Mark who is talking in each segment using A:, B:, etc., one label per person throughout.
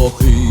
A: Elohim.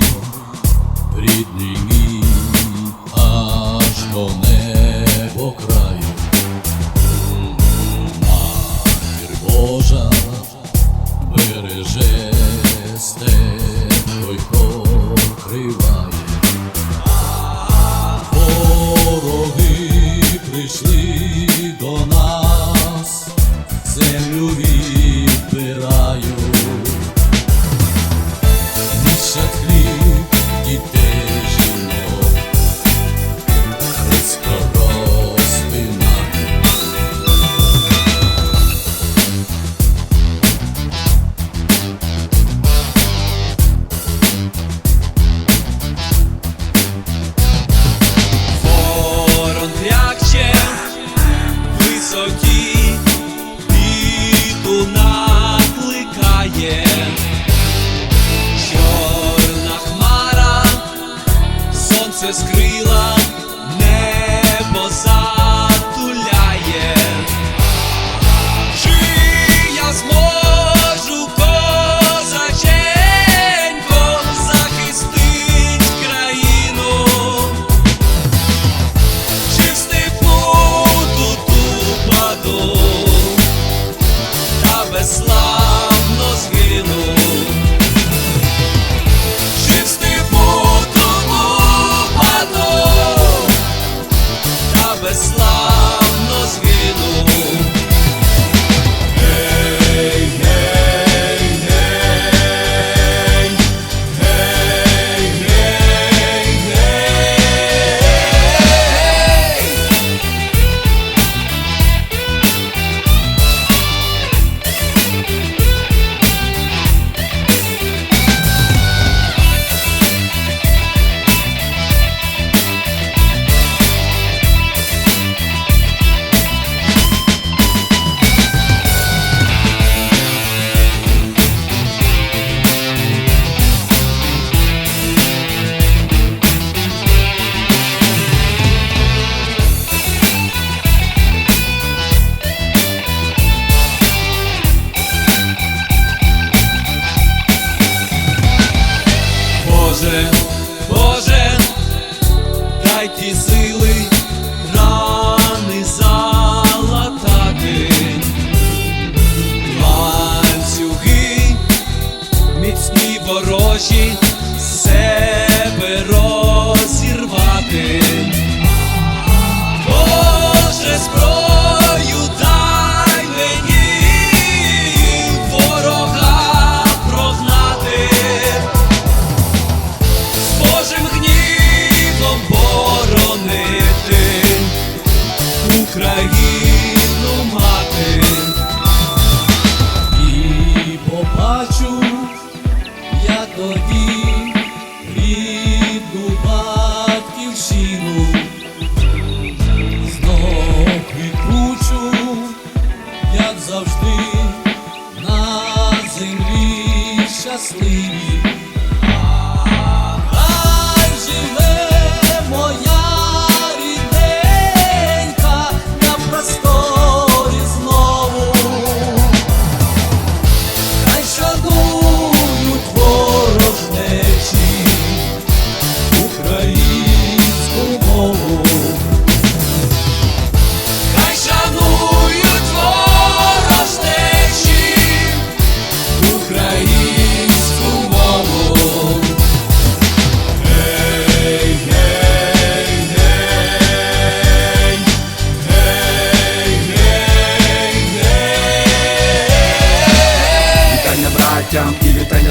A: por ti.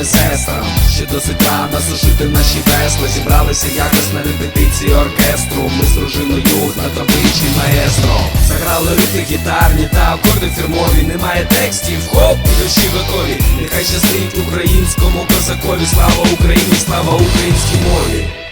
A: І
B: сестра. Ще досить рано сушити наші весла. Зібралися якось на репетиції оркестру. Ми з дружиною на табличі маестро. Заграли рити гітарні та акорди фірмові. Немає текстів, хоп, і душі готові. Нехай щастить українському козакові. Слава Україні, слава українській мові.